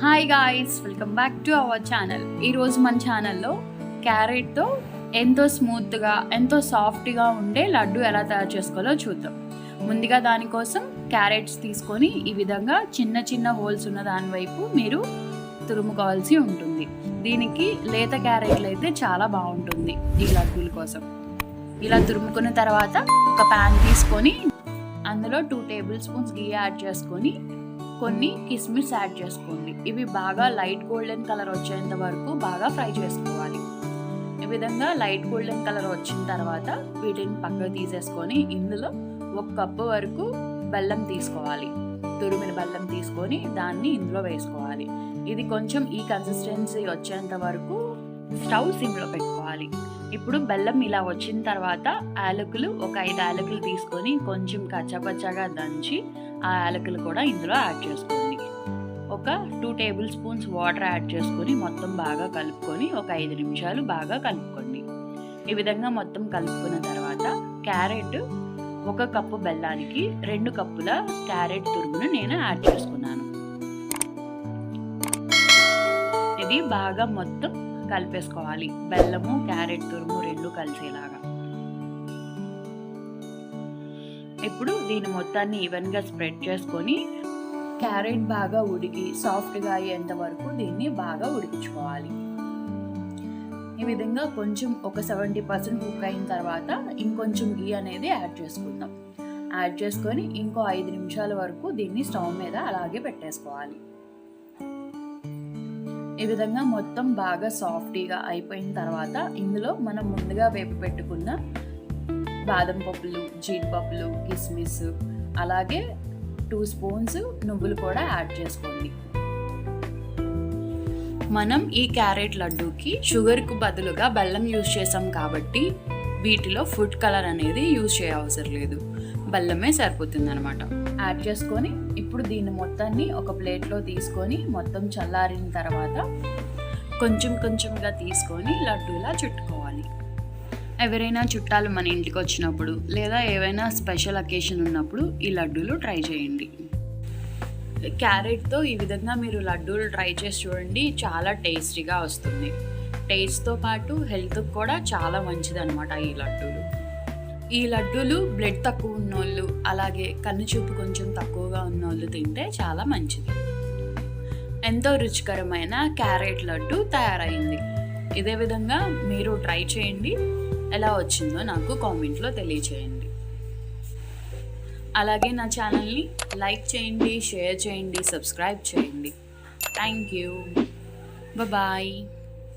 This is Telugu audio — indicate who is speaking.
Speaker 1: Hi guys welcome back to our channel ఈరోజు మన ఛానల్లో క్యారెట్తో ఎంతో స్మూత్గా ఎంతో సాఫ్ట్గా ఉండే లడ్డు ఎలా తయారు చేసుకోవాలో చూద్దాం. ముందుగా దానికోసం క్యారెట్స్ తీసుకొని ఈ విధంగా చిన్న చిన్న హోల్స్ ఉన్న దాని వైపు మీరు తురుముకోవాల్సి ఉంటుంది. దీనికి లేత క్యారెట్లు అయితే చాలా బాగుంటుంది ఈ లడ్డూల కోసం. ఇలా తురుముకున్న తర్వాత ఒక ప్యాన్ తీసుకొని అందులో two table spoons ghee add చేసుకొని కొన్ని కిస్మిస్ యాడ్ చేసుకోండి. ఇవి బాగా లైట్ గోల్డెన్ కలర్ వచ్చేంత వరకు బాగా ఫ్రై చేసుకోవాలి. ఈ విధంగా లైట్ గోల్డెన్ కలర్ వచ్చిన తర్వాత వీటిని పక్కకు తీసేసుకొని ఇందులో ఒక కప్పు వరకు బెల్లం తీసుకోవాలి. తురిమిన బెల్లం తీసుకొని దాన్ని ఇందులో వేసుకోవాలి. ఇది కొంచెం ఈ కన్సిస్టెన్సీ వచ్చేంత వరకు స్టవ్ సిమ్లో పెట్టుకోవాలి. ఇప్పుడు బెల్లం ఇలా వచ్చిన తర్వాత యాలకులు ఒక ఐదు యాలకులు తీసుకొని కొంచెం కచ్చపచ్చగా దంచి ఆ యాలకులు కూడా ఇందులో యాడ్ చేసుకోండి. ఒక two table spoons water add చేసుకొని మొత్తం బాగా కలుపుకొని ఒక ఐదు నిమిషాలు బాగా కలుపుకోండి. ఈ విధంగా మొత్తం కలుపుకున్న తర్వాత క్యారెట్ ఒక కప్పు బెల్లానికి రెండు కప్పుల క్యారెట్ తురుగును నేను యాడ్ చేసుకున్నాను. ఇది బాగా మొత్తం కలిపేసుకోవాలి. బెల్లము క్యారెట్ తురుము రెండు కలిసేలాగా. ఇప్పుడు దీని మొత్తాన్ని ఈవెన్గా స్ప్రెడ్ చేసుకొని క్యారెట్ బాగా ఉడికి సాఫ్ట్గా అయ్యేంత వరకు దీన్ని బాగా ఉడికించుకోవాలి. ఈ విధంగా కొంచెం ఒక సెవెంటీ పర్సెంట్ కుక్ అయిన తర్వాత ఇంకొంచెం గీ అనేది యాడ్ చేసుకుందాం. యాడ్ చేసుకొని ఇంకో ఐదు నిమిషాల వరకు దీన్ని స్టవ్ మీద అలాగే పెట్టేసుకోవాలి. ఈ విధంగా మొత్తం బాగా సాఫ్టీగా అయిపోయిన తర్వాత ఇందులో మనం ముందుగా వేపు పెట్టుకున్న బాదం పప్పులు జీడిపప్పులు కిస్మిస్ అలాగే టూ స్పూన్స్ నువ్వులు కూడా యాడ్ చేసుకోండి. మనం ఈ క్యారెట్ లడ్డూకి షుగర్కు బదులుగా బెల్లం యూజ్ చేసాం కాబట్టి వీటిలో ఫుడ్ కలర్ అనేది యూజ్ చేయవసరం లేదు. బెల్లమే సరిపోతుంది అనమాట యాడ్ చేసుకొని ఇప్పుడు దీన్ని మొత్తాన్ని ఒక ప్లేట్లో తీసుకొని మొత్తం చల్లారిన తర్వాత కొంచెం కొంచెంగా తీసుకొని లడ్డూలా చుట్టుకోవాలి. ఎవరైనా చుట్టాలు మన ఇంటికి వచ్చినప్పుడు లేదా ఏవైనా స్పెషల్ అకేషన్ ఉన్నప్పుడు ఈ లడ్డూలు ట్రై చేయండి. క్యారెట్తో ఈ విధంగా మీరు లడ్డూలు ట్రై చేసి చూడండి చాలా టేస్టీగా వస్తుంది. టేస్ట్తో పాటు హెల్త్కి కూడా చాలా మంచిదన్నమాట ఈ లడ్డూలు. ఈ లడ్డూలు బ్లడ్ తక్కువ ఉన్నోళ్ళు అలాగే కన్ను చూపు కొంచెం తక్కువగా ఉన్నోళ్ళు తింటే చాలా మంచిది. ఎంతో రుచికరమైన క్యారెట్ లడ్డు తయారైంది. ఇదే విధంగా మీరు ట్రై చేయండి. ఎలా వచ్చిందో నాకు కామెంట్లో తెలియచేయండి. అలాగే నా ఛానల్ని లైక్ చేయండి షేర్ చేయండి సబ్స్క్రైబ్ చేయండి. Thank you. బాయ్